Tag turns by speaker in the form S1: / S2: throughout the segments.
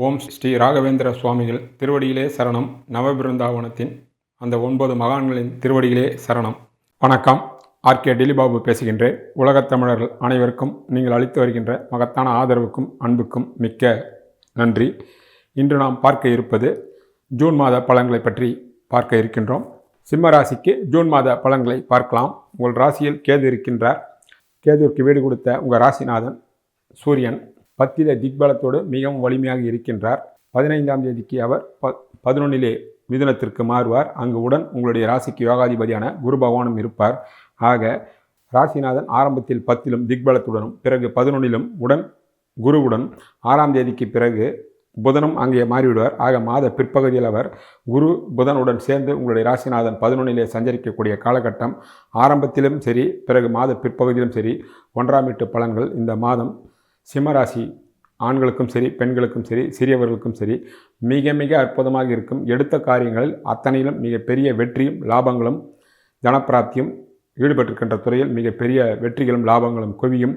S1: ஓம் ஸ்ரீ ராகவேந்திர சுவாமிகள் திருவடியிலே சரணம். நவபிருந்தாவனத்தின் அந்த ஒன்பது மகான்களின் திருவடியிலே சரணம். வணக்கம். ஆர்கே டிலிபாபு பேசுகின்றேன். உலகத் தமிழர்கள் அனைவருக்கும் நீங்கள் அளித்து வருகின்ற மகத்தான ஆதரவுக்கும் அன்புக்கும் மிக்க நன்றி. இன்று நாம் பார்க்க இருப்பது ஜூன் மாத பலன்களை பற்றி பார்க்க இருக்கின்றோம். சிம்ம ராசிக்கு ஜூன் மாத பலன்களை பார்க்கலாம். உங்கள் ராசியில் கேது இருக்கின்றார். கேதுவிற்கு வீடு கொடுத்த உங்கள் ராசிநாதன் சூரியன். பத்தில திக்பலத்தோடு மிகவும் வலிமையாக இருக்கின்றார். பதினைந்தாம் தேதிக்கு அவர் ப பதினொன்னிலே மிதுனத்திற்கு மாறுவார். அங்கு உடன் உங்களுடைய ராசிக்கு யோகாதிபதியான குரு பகவானும் இருப்பார். ஆக ராசிநாதன் ஆரம்பத்தில் பத்திலும் திக்பலத்துடனும் பிறகு பதினொன்னிலும் உடன் குருவுடன் ஆறாம் தேதிக்கு பிறகு புதனும் அங்கே மாறிவிடுவார். ஆக மாத பிற்பகுதியில் அவர் குரு புதனுடன் சேர்ந்து உங்களுடைய ராசிநாதன் பதினொன்றிலே சஞ்சரிக்கக்கூடிய காலகட்டம் ஆரம்பத்திலும் சரி பிறகு மாத பிற்பகுதியிலும் சரி ஒன்றாம் எட்டு பலன்கள் இந்த மாதம் சிம்மராசி ஆண்களுக்கும் சரி பெண்களுக்கும் சரி சிறியவர்களுக்கும் சரி மிக மிக அற்புதமாக இருக்கும். எடுத்த காரியங்களில் அத்தனையிலும் மிகப்பெரிய வெற்றியும் லாபங்களும் தனப்பிராப்தியும் ஈடுபட்டிருக்கின்ற துறையில் மிகப்பெரிய வெற்றிகளும் லாபங்களும் குவியும்.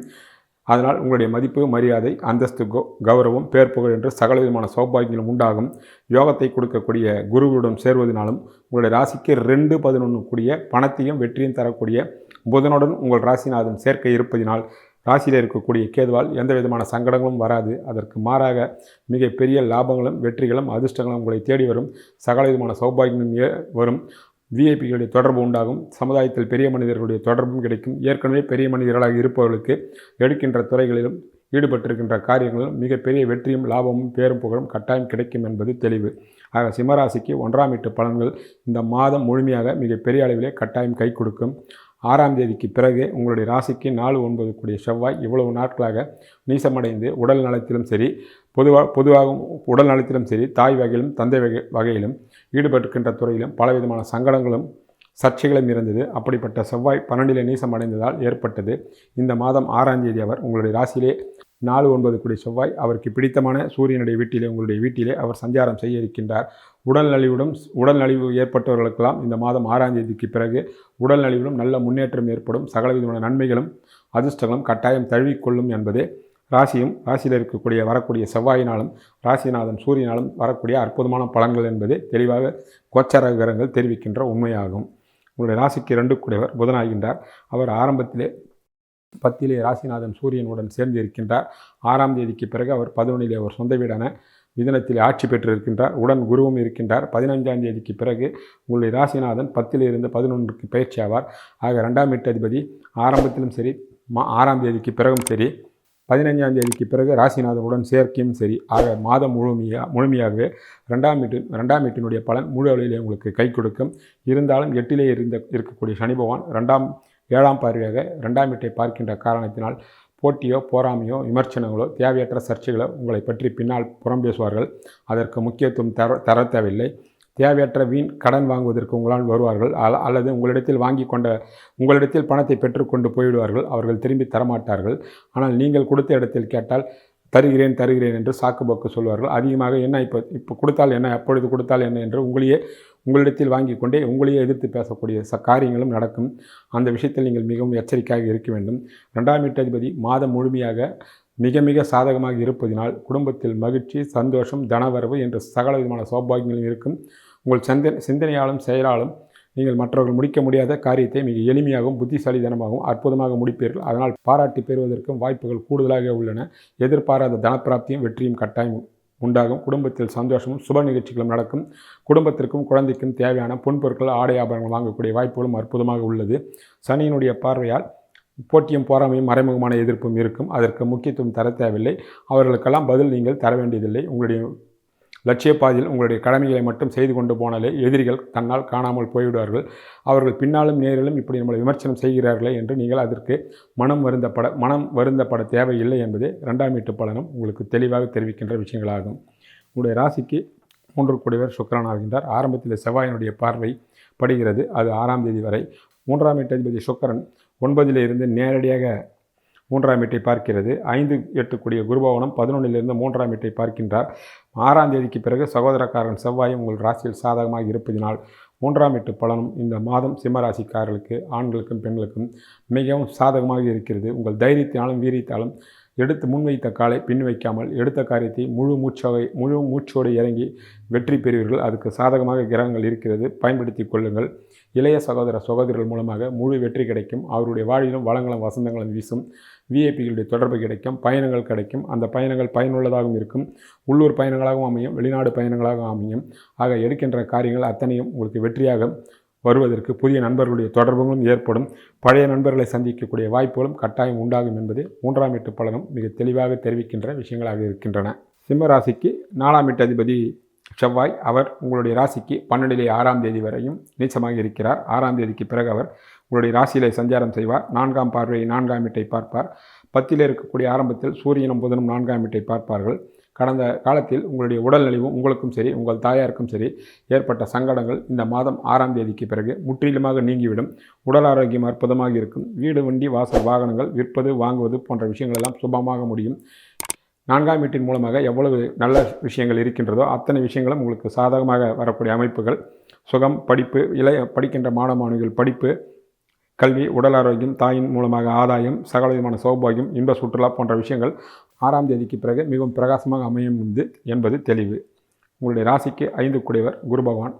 S1: அதனால் உங்களுடைய மதிப்பு மரியாதை அந்தஸ்து கௌரவம் பேர் புகழ் என்று சகல விதமான சௌபாகியங்களும் உண்டாகும். யோகத்தை கொடுக்கக்கூடிய குருவுடன் சேர்வதனாலும் உங்களுடைய ராசிக்கு ரெண்டு பதினொன்று கூடிய பணத்தையும் வெற்றியும் தரக்கூடிய புதனுடன் உங்கள் ராசிநாதன் சேர்க்கை இருப்பதினால் ராசியில் இருக்கக்கூடிய கேதுவால் எந்த விதமான சங்கடங்களும் வராது. அதற்கு மாறாக மிகப்பெரிய லாபங்களும் வெற்றிகளும் அதிர்ஷ்டங்களும் உங்களை தேடி வரும். சகல விதமான சௌபாகியங்களும் ஏ- வரும். விஐபிகளுடைய தொடர்பு உண்டாகும். சமுதாயத்தில் பெரிய மனிதர்களுடைய தொடர்பும் கிடைக்கும். ஏற்கனவே பெரிய மனிதர்களாக இருப்பவர்களுக்கு எடுக்கின்ற துறைகளிலும் ஈடுபட்டிருக்கின்ற காரியங்களிலும் மிகப்பெரிய வெற்றியும் லாபமும் பேரும் புகழும் கட்டாயம் கிடைக்கும் என்பது தெளிவு. ஆக சிம்மராசிக்கு ஒன்றாம் எட்டு பலன்கள் இந்த மாதம் முழுமையாக மிகப்பெரிய அளவிலே கட்டாயம் கை கொடுக்கும். ஆறாம் தேதிக்கு பிறகு உங்களுடைய ராசிக்கு நாலு ஒன்பது கூடிய செவ்வாய் இவ்வளவு நாட்களாக நீசமடைந்து உடல் நலத்திலும் சரி பொதுவாக பொதுவாகவும் உடல் நலத்திலும் சரி தாய் வகையிலும் தந்தை வகை வகையிலும் ஈடுபட்டிருக்கின்ற துறையிலும் பலவிதமான சங்கடங்களும் சர்ச்சைகளும் இருந்தது. அப்படிப்பட்ட செவ்வாய் பன்னெண்டிலே நீசம் அடைந்ததால் ஏற்பட்டது. இந்த மாதம் ஆறாம் தேதி அவர் உங்களுடைய ராசியிலே நாலு ஒன்பது கூடிய செவ்வாய் அவருக்கு பிடித்தமான சூரியனுடைய வீட்டிலே உங்களுடைய வீட்டிலே அவர் சஞ்சாரம் செய்ய இருக்கின்றார். உடல் நலிவுடன் உடல் நலிவு ஏற்பட்டவர்களுக்கெல்லாம் இந்த மாதம் ஆறாம் தேதிக்கு பிறகு உடல் நலிவிலும் நல்ல முன்னேற்றம் ஏற்படும். சகல விதமான நன்மைகளும் அதிர்ஷ்டங்களும் கட்டாயம் தழுவிக்கொள்ளும் என்பதே ராசியும் ராசியில் இருக்கக்கூடிய வரக்கூடிய செவ்வாயினாலும் ராசிநாதன் சூரியனாலும் வரக்கூடிய அற்புதமான பலன்கள் என்பது தெளிவாக கோச்சார விவரங்கள் தெரிவிக்கின்ற உண்மையாகும். உங்களுடைய ராசிக்கு ரெண்டு கூடியவர் புதனாகின்றார். அவர் ஆரம்பத்திலே பத்திலே ராசிநாதன் சூரியனுடன் சேர்ந்து இருக்கின்றார். ஆறாம் தேதிக்கு பிறகு அவர் பதினொன்றிலே அவர் சொந்த வீடான மிதனத்தில் ஆட்சி பெற்றிருக்கின்றார். உடன் குருவும் இருக்கின்றார். பதினைஞ்சாம் தேதிக்கு பிறகு உங்களுடைய ராசிநாதன் பத்தில் இருந்து பதினொன்றுக்கு பயிற்சி ஆவார் ஆக ரெண்டாம் எட்டு அதிபதி ஆரம்பத்திலும் சரி மா ஆறாம் தேதிக்கு பிறகும் சரி பதினைஞ்சாம் தேதிக்கு பிறகு ராசிநாதனுடன் சேர்க்கையும் சரி. ஆக மாதம் முழுமையாக முழுமையாகவே ரெண்டாம் வீட்டு ரெண்டாம் வீட்டினுடைய பலன் முழு அளவிலே உங்களுக்கு கை கொடுக்கும். இருந்தாலும் எட்டிலே இருந்த இருக்கக்கூடிய சனி பகவான் ரெண்டாம் ஏழாம் பார்வையாக ரெண்டாம் வீட்டை பார்க்கின்ற காரணத்தினால் போட்டியோ போராமையோ விமர்சனங்களோ தேவையற்ற சர்ச்சைகளோ உங்களை பற்றி பின்னால் புறம் பேசுவார்கள். அதற்கு முக்கியத்துவம் தர தர தேவையில்லை. தேவையற்ற வீண் கடன் வாங்குவதற்கு உங்களால் வருவார்கள். அல்ல- அல்லது உங்களிடத்தில் வாங்கி கொண்ட உங்களிடத்தில் பணத்தை பெற்றுக்கொண்டு போய்விடுவார்கள். அவர்கள் திரும்பி தரமாட்டார்கள். ஆனால் நீங்கள் கொடுத்த இடத்தில் கேட்டால் தருகிறேன் தருகிறேன் என்று சாக்குப்போக்கு சொல்வார்கள். அதிகமாக என்ன இப்போ இப்போ கொடுத்தால் என்ன அப்பொழுது கொடுத்தால் என்ன என்று உங்களையே உங்களிடத்தில் வாங்கி கொண்டே உங்களையே எதிர்த்து பேசக்கூடிய ச காரியங்களும் நடக்கும். அந்த விஷயத்தில் நீங்கள் மிகவும் எச்சரிக்கையாக இருக்க வேண்டும். ரெண்டாம் வீட்டதிபதி மாதம் முழுமையாக மிக மிக சாதகமாக இருப்பதினால் குடும்பத்தில் மகிழ்ச்சி சந்தோஷம் தனவரவு என்ற சகல விதமான சௌபாகியங்களும் இருக்கும். உங்கள் சிந்த சிந்தனையாலும் செயலாலும் நீங்கள் மற்றவர்கள் முடிக்க முடியாத காரியத்தை மிக எளிமையாகவும் புத்திசாலித்தனமாகவும் அற்புதமாக முடிப்பீர்கள். அதனால் பாராட்டி பெறுவதற்கும் வாய்ப்புகள் கூடுதலாக உள்ளன. எதிர்பாராத தனப்பிராப்தியும் வெற்றியும் கட்டாயம் உண்டாகும். குடும்பத்தில் சந்தோஷமும் சுப நிகழ்ச்சிகளும் நடக்கும். குடும்பத்திற்கும் குழந்தைக்கும் தேவையான பொன்பொருட்கள் ஆடை ஆபரணங்கள் வாங்கக்கூடிய வாய்ப்புகளும் அற்புதமாக உள்ளது. சனியினுடைய பார்வையால் போட்டியும் போராமையும் மறைமுகமான எதிர்ப்பும் இருக்கும். அதற்கு முக்கியத்துவம் தர தேவையில்லை. அவர்களுக்கெல்லாம் பதில் நீங்கள் தர வேண்டியதில்லை. உங்களுடைய லட்சிய பாதையில் உங்களுடைய கடமைகளை மட்டும் செய்து கொண்டு போனாலே எதிரிகள் தன்னால் காணாமல் போய்விடுவார்கள். அவர்கள் பின்னாலும் நேரிலும் இப்படி நம்மளை விமர்சனம் செய்கிறார்களே என்று நீங்கள் அதற்கு மனம் வருந்தப்பட மனம் வருந்தப்பட தேவையில்லை என்பதே ரெண்டாம் வீட்டு பலனும் உங்களுக்கு தெளிவாக தெரிவிக்கின்ற விஷயங்களாகும். உங்களுடைய ராசிக்கு மூன்று கூடியவர் சுக்கிரன் ஆகின்றார். ஆரம்பத்தில் செவ்வாயினுடைய பார்வை படுகிறது. அது ஆறாம் தேதி வரை. மூன்றாம் வீட்டு அதிபதி சுக்கிரன் ஒன்பதிலிருந்து நேரடியாக மூன்றாம் வீட்டை பார்க்கிறது. ஐந்து எட்டுக்குடிய குருபவனம் பதினொன்றிலிருந்து மூன்றாம் வீட்டை பார்க்கின்றார். ஆறாம் தேதிக்கு பிறகு சகோதரக்காரன் செவ்வாயும் உங்கள் ராசியில் சாதகமாக இருப்பதினால் மூன்றாம் எட்டு பலனும் இந்த மாதம் சிம்மராசிக்காரர்களுக்கு ஆண்களுக்கும் பெண்களுக்கும் மிகவும் சாதகமாக இருக்கிறது. உங்கள் தைரியத்தினாலும் வீரியத்தாலும் எடுத்து முன்வைத்த காலை பின் வைக்காமல் எடுத்த காரியத்தை முழு மூச்சோகை முழு மூச்சோடு இறங்கி வெற்றி பெறுவீர்கள். அதுக்கு சாதகமாக கிரகங்கள் இருக்கிறது. பயன்படுத்தி கொள்ளுங்கள். இளைய சகோதர சகோதரர்கள் மூலமாக முழு வெற்றி கிடைக்கும். அவருடைய வாழ்விலும் வளங்களும் வசந்தங்களும் வீசும். விஐபிகளுடைய தொடர்பு கிடைக்கும். பயணங்கள் கிடைக்கும். அந்த பயணங்கள் பயனுள்ளதாகவும் இருக்கும். உள்ளூர் பயணங்களாகவும் அமையும். வெளிநாடு பயணங்களாகவும் அமையும். ஆக எடுக்கின்ற காரியங்கள் அத்தனையும் உங்களுக்கு வெற்றியாக வருவதற்கு புதிய நண்பர்களுடைய தொடர்புகளும் ஏற்படும். பழைய நண்பர்களை சந்திக்கக்கூடிய வாய்ப்புகளும் கட்டாயம் உண்டாகும் என்பது மூன்றாம் எட்டு பலனும் மிக தெளிவாக தெரிவிக்கின்ற விஷயங்களாக இருக்கின்றன. சிம்ம ராசிக்கு நாலாம் எட்டு அதிபதி செவ்வாய் அவர் உங்களுடைய ராசிக்கு பன்னெண்டிலே ஆறாம் தேதி வரையும் நீச்சமாக இருக்கிறார். ஆறாம் தேதிக்கு பிறகு அவர் உங்களுடைய ராசியிலே சஞ்சாரம் செய்வார். நான்காம் பார்வையை நான்காம் வீட்டை பார்ப்பார். பத்திலே இருக்கக்கூடிய ஆரம்பத்தில் சூரியனும் புதனும் நான்காம் வீட்டை பார்ப்பார்கள். கடந்த காலத்தில் உங்களுடைய உடல்நலிவும் உங்களுக்கும் சரி உங்கள் தாயாருக்கும் சரி ஏற்பட்ட சங்கடங்கள் இந்த மாதம் ஆறாம் தேதிக்கு பிறகு முற்றிலுமாக நீங்கிவிடும். உடல் ஆரோக்கியம் அற்புதமாக இருக்கும். வீடு வண்டி வாசல் வாகனங்கள் விற்பது வாங்குவது போன்ற விஷயங்கள் எல்லாம் சுபமாக முடியும். நான்காம் வீட்டின் மூலமாக எவ்வளவு நல்ல விஷயங்கள் இருக்கின்றதோ அத்தனை விஷயங்களும் உங்களுக்கு சாதகமாக வரக்கூடிய அமைப்புகள். சுகம் படிப்பு இளைய படிக்கின்ற மாணவ மாணவிகள் படிப்பு கல்வி உடல் ஆரோக்கியம் தாயின் மூலமாக ஆதாயம் சகலவிதமான சௌபாகியம் இன்ப சுற்றுலா போன்ற விஷயங்கள் ஆறாம் தேதிக்கு பிறகு மிகவும் பிரகாசமாக அமையும் என்பது தெளிவு. உங்களுடைய ராசிக்கு ஐந்து குடையவர் குரு பகவான்.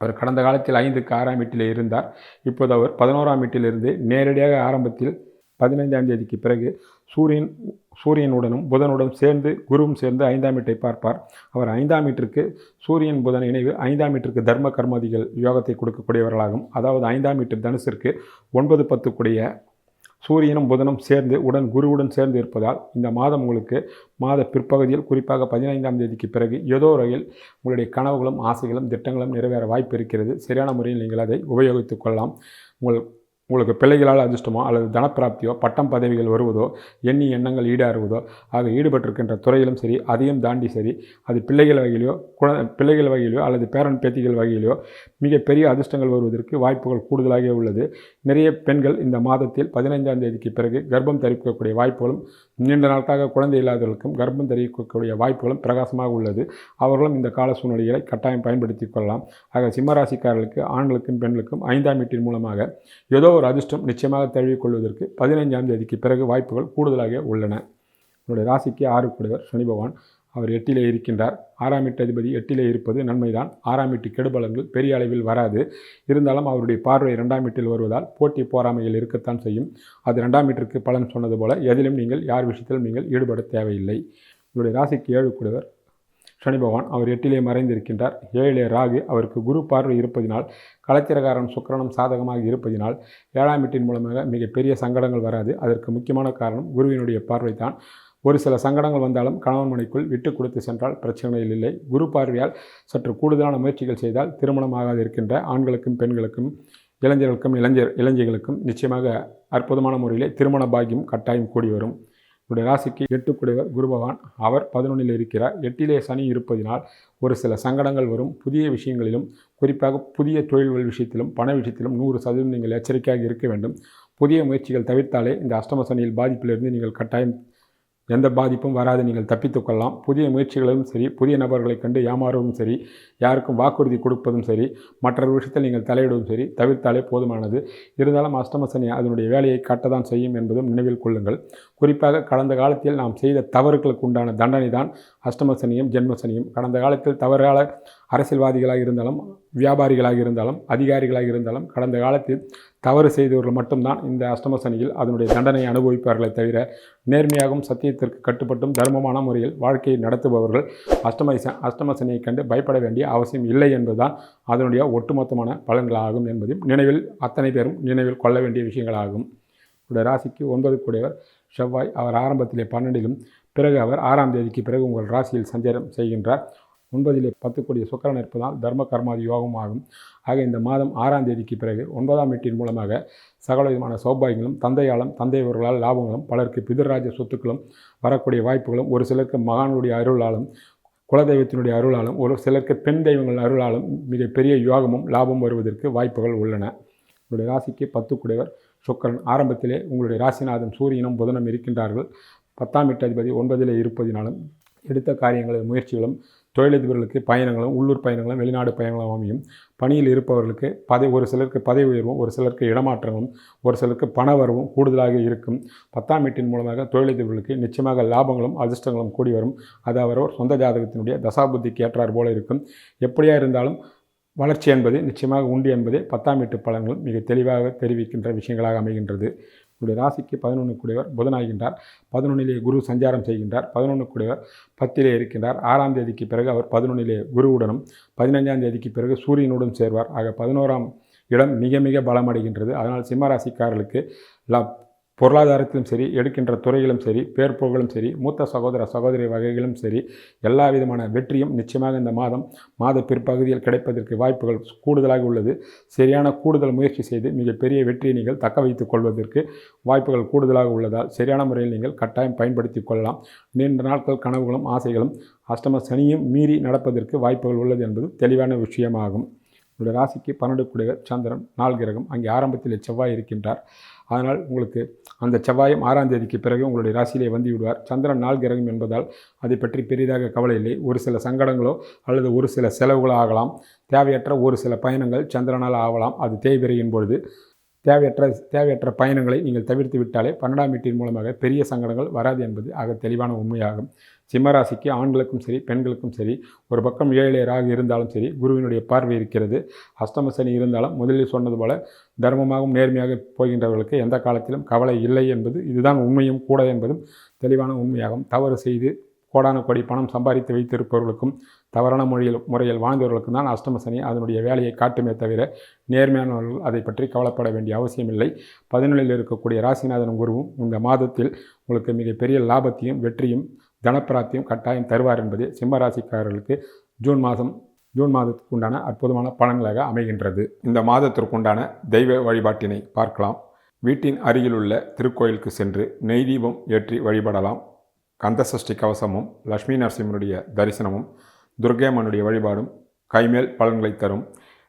S1: அவர் கடந்த காலத்தில் ஐந்துக்கு ஆறாம் வீட்டில் இருந்தார். இப்போது அவர் பதினோராம் வீட்டிலிருந்து நேரடியாக ஆரம்பத்தில் பதினைந்தாம் தேதிக்கு பிறகு சூரியன் சூரியனுடனும் புதனுடன் சேர்ந்து குருவும் சேர்ந்து ஐந்தாம் வீட்டை பார்ப்பார். அவர் ஐந்தாம் வீட்டிற்கு சூரியன் புதன் இணைவு ஐந்தாம் வீட்டிற்கு தர்ம கர்மாதிகள் யோகத்தை கொடுக்கக்கூடியவர்களாகும். அதாவது ஐந்தாம் வீட்டு தனுசிற்கு ஒன்பது பத்து கூடிய சூரியனும் புதனும் சேர்ந்து உடன் குருவுடன் சேர்ந்து இருப்பதால் இந்த மாதம் உங்களுக்கு மாத பிற்பகுதியில் குறிப்பாக பதினைந்தாம் தேதிக்கு பிறகு ஏதோ வகையில் உங்களுடைய கனவுகளும் ஆசைகளும் திட்டங்களும் நிறைவேற வாய்ப்பு இருக்கிறது. சரியான முறையில் நீங்கள் அதை உபயோகித்துக் கொள்ளலாம். உங்கள் உங்களுக்கு பிள்ளைகளால் அதிர்ஷ்டமோ அல்லது தனப்பிராப்தியோ பட்டம் பதவிகள் வருவதோ எண்ணி எண்ணங்கள் ஈடாறுவதோ ஆக ஈடுபட்டிருக்கின்ற துறையிலும் சரி அதையும் தாண்டி சரி அது பிள்ளைகள் வகையிலையோ குழ பிள்ளைகள் வகையிலையோ அல்லது பேரன் பேத்திகள் வகையிலையோ மிகப்பெரிய அதிர்ஷ்டங்கள் வருவதற்கு வாய்ப்புகள் கூடுதலாக உள்ளது. நிறைய பெண்கள் இந்த மாதத்தில் பதினைஞ்சாம் தேதிக்கு பிறகு கர்ப்பம் தரிக்கக்கூடிய வாய்ப்புகளும் நீண்ட நாட்களாக குழந்தை இல்லாதவர்களுக்கும் கர்ப்பம் தெரிவிக்கக்கூடிய வாய்ப்புகளும் பிரகாசமாக உள்ளது. அவர்களும் இந்த கால சூழ்நிலைகளை கட்டாயம் பயன்படுத்தி கொள்ளலாம். ஆக சிம்மராசிக்காரர்களுக்கு ஆண்களுக்கும் பெண்களுக்கும் ஐந்தாம் வீட்டின் மூலமாக ஏதோ ஒரு அதிர்ஷ்டம் நிச்சயமாக தழுவிக்கொள்வதற்கு பதினைஞ்சாம் தேதிக்கு பிறகு வாய்ப்புகள் கூடுதலாக உள்ளன. என்னுடைய ராசிக்கு ஆறு கூடியவர் சனி பகவான். அவர் எட்டிலே இருக்கின்றார். ஆறாம் எட்டு அதிபதி எட்டிலே இருப்பது நன்மைதான். ஆறாம் எட்டு கெடுபலங்கள் பெரிய அளவில் வராது. இருந்தாலும் அவருடைய பார்வை இரண்டாம் வீட்டில் வருவதால் போட்டி போராமைகள் இருக்கத்தான் செய்யும். அது ரெண்டாம் எட்டிற்கு பலன் சொன்னது போல எதிலும் நீங்கள் யார் விஷயத்திலும் நீங்கள் ஈடுபட தேவையில்லை. உங்களுடைய ராசிக்கு ஏழு கூடியவர் சனி பகவான் அவர் எட்டிலே மறைந்திருக்கின்றார். ஏழிலே ராகு அவருக்கு குரு பார்வை இருப்பதினால் கலத்திரகாரன் சுக்கரனும் சாதகமாக இருப்பதினால் ஏழாம் வீட்டின் மூலமாக மிகப்பெரிய சங்கடங்கள் வராது. அதற்கு முக்கியமான காரணம் குருவினுடைய பார்வை தான் ஒரு சில சங்கடங்கள் வந்தாலும் கணவன் மனைக்குள் விட்டு கொடுத்து சென்றால் பிரச்சனைகள் இல்லை. குரு பார்வையால் சற்று கூடுதலான முயற்சிகள் செய்தால் திருமணமாகாது இருக்கின்ற ஆண்களுக்கும் பெண்களுக்கும் இளைஞர்களுக்கும் இளைஞர் இளைஞர்களுக்கும் நிச்சயமாக அற்புதமான முறையிலே திருமண பாக்கியம் கட்டாயம் கூடி வரும். உடைய ராசிக்கு எட்டுக்குடையவர் குரு பகவான். அவர் பதினொன்றில் இருக்கிறார். எட்டிலே சனி இருப்பதினால் ஒரு சில சங்கடங்கள் வரும். புதிய விஷயங்களிலும் குறிப்பாக புதிய தொழில்கள் விஷயத்திலும் பண விஷயத்திலும் நூறு சதவீதம் நீங்கள் எச்சரிக்கையாக இருக்க வேண்டும். புதிய முயற்சிகள் தவிர்த்தாலே இந்த அஷ்டம சனியில் பாதிப்பிலிருந்து நீங்கள் கட்டாயம் எந்த பாதிப்பும் வராது நீங்கள் தப்பித்துக்கொள்ளலாம் புதிய முயற்சிகளும் சரி புதிய நபர்களை கண்டு ஏமாறுவதும் சரி யாருக்கும் வாக்குறுதி கொடுப்பதும் சரி மற்றொரு விஷயத்தில் நீங்கள் தலையிடுவதும் சரி தவிர்த்தாலே போதுமானது. இருந்தாலும் அஷ்டமசனி அதனுடைய வேலையை காட்டதான் செய்யும் என்பதும் நினைவில் கொள்ளுங்கள். குறிப்பாக கடந்த காலத்தில் நாம் செய்த தவறுகளுக்கு உண்டான தண்டனை தான் அஷ்டமசனியும் ஜென்மசனியும் கடந்த காலத்தில் தவறாக அரசியல்வாதிகளாக இருந்தாலும் வியாபாரிகளாக இருந்தாலும் அதிகாரிகளாக இருந்தாலும் கடந்த காலத்தில் தவறு செய்தவர்கள் மட்டும்தான் இந்த அஷ்டம சனியில் அதனுடைய தண்டனை அனுபவிப்பார்களே தவிர நேர்மையாகவும் சத்தியத்திற்கு கட்டுப்பட்டும் தர்மமான முறையில் வாழ்க்கையை நடத்துபவர்கள் அஷ்டம அஷ்டம சனியை கண்டு பயப்பட வேண்டிய அவசியம் இல்லை என்பதுதான் அதனுடைய ஒட்டுமொத்தமான பலன்களாகும் என்பதையும் நினைவில் அத்தனை பேரும் நினைவில் கொள்ள வேண்டிய விஷயங்களாகும். உடைய ராசிக்கு ஒன்பது கூடியவர் செவ்வாய் அவர் ஆரம்பத்திலே பன்னெண்டிலும் பிறகு அவர் ஆறாம் தேதிக்கு பிறகு உங்கள் ராசியில் சஞ்சாரம் செய்கின்றார். ஒன்பதிலே பத்து கோடி சுக்கரன் இருப்பதால் தர்ம கர்மாதி யோகம் ஆகும். ஆக இந்த மாதம் ஆறாம் தேதிக்கு பிறகு ஒன்பதாம் வீட்டின் மூலமாக சகல விதமான சௌபாகியங்களும் தந்தையாலும் தந்தையவர்களால் லாபங்களும் பலருக்கு பிதர்ராஜ சொத்துக்களும் வரக்கூடிய வாய்ப்புகளும் ஒரு சிலருக்கு மகானுடைய அருளாலும் குலதெய்வத்தினுடைய அருளாலும் ஒரு சிலருக்கு பெண் தெய்வங்கள் அருளாலும் மிகப்பெரிய யோகமும் லாபம் வருவதற்கு வாய்ப்புகள் உள்ளன. உங்களுடைய ராசிக்கு பத்து குடைவர் சுக்கரன். ஆரம்பத்திலே உங்களுடைய ராசிநாதன் சூரியனும் புதனும் இருக்கின்றார்கள். பத்தாம் வீட்டு அதிபதி ஒன்பதிலே இருப்பதினாலும் எடுத்த காரியங்களின் முயற்சிகளும் தொழிலதிபர்களுக்கு பயணங்களும் உள்ளூர் பயணங்களும் வெளிநாடு பயணங்களும் அமையும். பணியில் இருப்பவர்களுக்கு பதவி ஒரு சிலருக்கு பதவி உயர்வும் ஒரு சிலருக்கு இடமாற்றமும் ஒரு சிலருக்கு பண வரவும் கூடுதலாக இருக்கும். பத்தாம் வீட்டின் மூலமாக தொழிலதிபர்களுக்கு நிச்சயமாக லாபங்களும் அதிர்ஷ்டங்களும் கூடி வரும். அது அவரவர் சொந்த ஜாதகத்தினுடைய தசாபுத்திக்கு ஏற்றார் போல இருக்கும். எப்படியா இருந்தாலும் வளர்ச்சி என்பது நிச்சயமாக உண்டு என்பதே பத்தாம் வீட்டு பலன்கள் மிக தெளிவாக தெரிவிக்கின்ற விஷயங்களாக அமைகின்றது. உங்களுடைய ராசிக்கு பதினொன்று கூடியவர் புதனாகின்றார். பதினொன்றிலே குரு சஞ்சாரம் செய்கின்றார். பதினொன்று கூடியவர் பத்திலே இருக்கின்றார். ஆறாம் தேதிக்கு பிறகு அவர் பதினொன்றிலே குருவுடனும் பதினஞ்சாம் தேதிக்கு பிறகு சூரியனுடன் சேர்வார். ஆக பதினோராம் இடம் மிக மிக பலமடைகின்றது. அதனால் சிம்மராசிக்காரர்களுக்கு லப் பொருளாதாரத்திலும் சரி எடுக்கின்ற துறையிலும் சரி பேர்போர்களும் சரி மூத்த சகோதர சகோதரி வகைகளும் சரி எல்லா விதமான வெற்றியும் நிச்சயமாக இந்த மாதம் மாத பிற்பகுதியில் கிடைப்பதற்கு வாய்ப்புகள் கூடுதலாக உள்ளது. சரியான கூடுதல் முயற்சி செய்து மிகப்பெரிய வெற்றியை நீங்கள் தக்க வைத்துக் கொள்வதற்கு வாய்ப்புகள் கூடுதலாக உள்ளதால் சரியான முறையில் நீங்கள் கட்டாயம் பயன்படுத்தி கொள்ளலாம். நீண்ட நாட்கள் கனவுகளும் ஆசைகளும் அஷ்டம சனியும் மீறி நடப்பதற்கு வாய்ப்புகள் உள்ளது என்பது தெளிவான விஷயமாகும். உங்களுடைய ராசிக்கு பன்னெண்டு குடையர் சந்திரன் நாள் கிரகம் அங்கே ஆரம்பத்தில் செவ்வாய் இருக்கின்றார். அதனால் உங்களுக்கு அந்த செவ்வாயம் ஆறாம் தேதிக்கு பிறகு உங்களுடைய ராசியிலே வந்து விடுவார். சந்திரன் நாள் கிரகம் என்பதால் அதை பற்றி பெரிதாக கவலை இல்லை. ஒரு சில சங்கடங்களோ அல்லது ஒரு சில செலவுகளோ ஆகலாம். தேவையற்ற ஒரு சில பயணங்கள் சந்திரனால் ஆகலாம். அது தேய்பிரையின் பொழுது. தேவையற்ற தேவையற்ற பயணங்களை நீங்கள் தவிர்த்து விட்டாலே பன்னெண்டாம் வீட்டின் மூலமாக பெரிய சங்கடங்கள் வராது என்பது ஆக தெளிவான உண்மையாகும். சிம்மராசிக்கு ஆண்களுக்கும் சரி பெண்களுக்கும் சரி ஒரு பக்கம் ஏழையராக இருந்தாலும் சரி குருவினுடைய பார்வை இருக்கிறது. அஷ்டம சனி இருந்தாலும் முதலில் சொன்னது போல தர்மமாகவும் நேர்மையாக போகின்றவர்களுக்கு எந்த காலத்திலும் கவலை இல்லை என்பது இதுதான் உண்மையும் கூட என்பதும் தெளிவான உண்மையாகும். தவறு செய்து கோடான கோடி பணம் சம்பாதித்து வைத்திருப்பவர்களுக்கும் தவறான மொழியில் முறையில் வாழ்ந்தவர்களுக்கும் தான் அஷ்டம சனி அதனுடைய வேலையை காட்டுமே தவிர நேர்மையானவர்கள் அதை பற்றி கவலைப்பட வேண்டிய அவசியமில்லை பதினொழில் இருக்கக்கூடிய ராசிநாதன் குருவும் இந்த மாதத்தில் உங்களுக்கு மிகப்பெரிய லாபத்தையும் வெற்றியும் தனப்பிராப்தியும் கட்டாயம் தருவார் என்பது சிம்ம ராசிக்காரர்களுக்கு ஜூன் மாதம் ஜூன் மாதத்துக்கு உண்டான அற்புதமான பலன்களாக அமைகின்றது. இந்த மாதத்திற்குண்டான தெய்வ வழிபாட்டினை பார்க்கலாம். வீட்டின் அருகிலுள்ள திருக்கோயிலுக்கு சென்று நெய் தீபம் ஏற்றி வழிபடலாம். கந்தசஷ்டி கவசமும் லக்ஷ்மி நரசிம்மனுடைய தரிசனமும் துர்கேமனுடைய வழிபாடும் கைமேல் பலன்களை தரும்.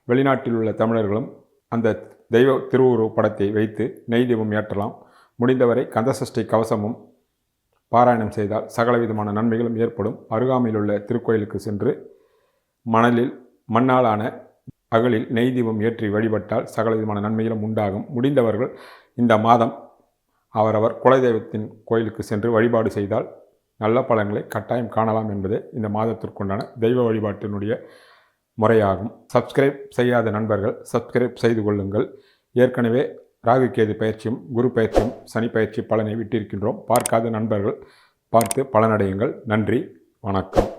S1: வெளிநாட்டில் உள்ள தமிழர்களும் அந்த தெய்வ திருவுருவ படத்தை வைத்து நெய் தீபம் ஏற்றலாம். முடிந்தவரை கந்தசஷ்டி கவசமும் பாராயணம் செய்தால் சகலவிதமான நன்மைகளும் ஏற்படும். அருகாமையிலுள்ள திருக்கோயிலுக்கு சென்று மணலில் மண்ணாலான அகலில் நெய் தீபம் ஏற்றி வழிபட்டால் சகலவிதமான நன்மைகளும் உண்டாகும். முடிந்தவர்கள் இந்த மாதம் அவரவர் குலதெய்வத்தின் கோயிலுக்கு சென்று வழிபாடு செய்தால் நல்ல பலன்களை கட்டாயம் காணலாம் என்பது இந்த மாதத்திற்குண்டான தெய்வ வழிபாட்டினுடைய முறையாகும். சப்ஸ்கிரைப் செய்யாத நண்பர்கள் சப்ஸ்கிரைப் செய்து கொள்ளுங்கள். ஏற்கனவே ராகு கேது பயிற்சியும் குரு பயிற்சியும் சனி பயிற்சி பலனை விட்டிருக்கின்றோம். பார்க்காத நண்பர்கள் பார்த்து பலனடையுங்கள். நன்றி. வணக்கம்.